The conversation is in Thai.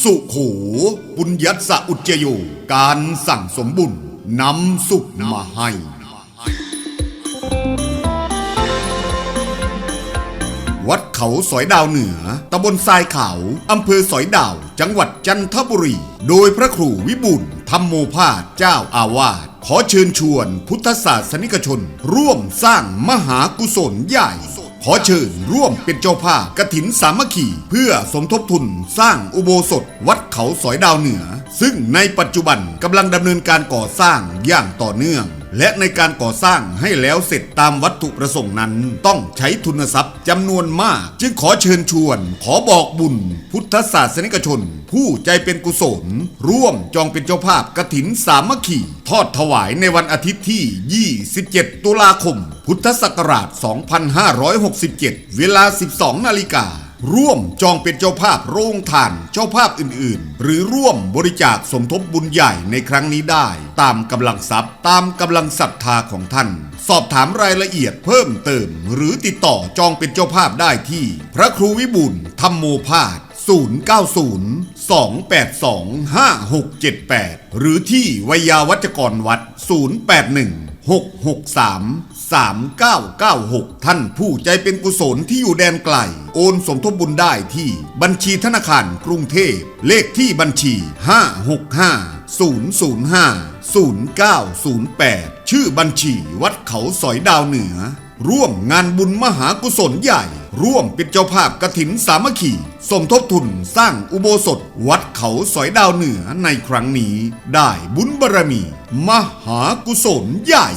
สุขูปุญญัสสะอุจเจโยการสั่งสมบุญนำสุขมาให้วัดเขาสอยดาวเหนือ ตำบลทรายขาว อำเภอสอยดาว จังหวัดจันทบุรี โดยพระครูวิบุลธรรมโมภาสเจ้าอาวาส ขอเชิญชวนพุทธศาสนิกชน ร่วมสร้างมหากุศลใหญ่ ขอเชิญร่วมเป็นเจ้าภาพกถินสามัคคีเพื่อสมทบทุนสร้างอุโบสถวัดเขาสอยดาวเหนือ ซึ่งในปัจจุบันกำลังดำเนินการก่อสร้างอย่างต่อเนื่อง และในการก่อสร้างให้แล้วเสร็จตามวัตถุประสงค์นั้น ต้องใช้ทุนทรัพย์จำนวนมาก จึงขอเชิญชวน ขอบอกบุญ พุทธศาสนิกชน ผู้ใจเป็นกุศล ร่วมจองเป็นเจ้าภาพกระถินสามัคคีทอดถวายในวันอาทิตย์ที่ 27 ตุลาคม พุทธศักราช 2567 เวลา 12 นาฬิกา ร่วมจองเป็นเจ้าภาพโรงทาน เจ้าภาพอื่นๆ หรือร่วมบริจาคสมทบบุญใหญ่ในครั้งนี้ได้ ตามกำลังทรัพย์ ตามกำลังศรัทธาของท่าน สอบถามรายละเอียดเพิ่มเติม หรือติดต่อจองเป็นเจ้าภาพได้ที่ พระครูวิบุลธรรมโมพาส090 282 5678 หรือที่วยาวัจกรวัด 081 663 3996 ท่านผู้ใจเป็นกุศลที่อยู่แดนไกล โอนสมทบบุญได้ที่บัญชีธนาคารกรุงเทพ เลขที่บัญชี 565 005 0908 ชื่อบัญชีวัดเขาสอยดาวเหนือ ร่วมงานบุญมหากุศลใหญ่ ร่วมเป็นเจ้าภาพกระถินสามัคคีสมทบทุนสร้างอุโบสถ วัดเขาสอยดาวเหนือในครั้งนี้ ได้บุญบารมี มหากุศลใหญ่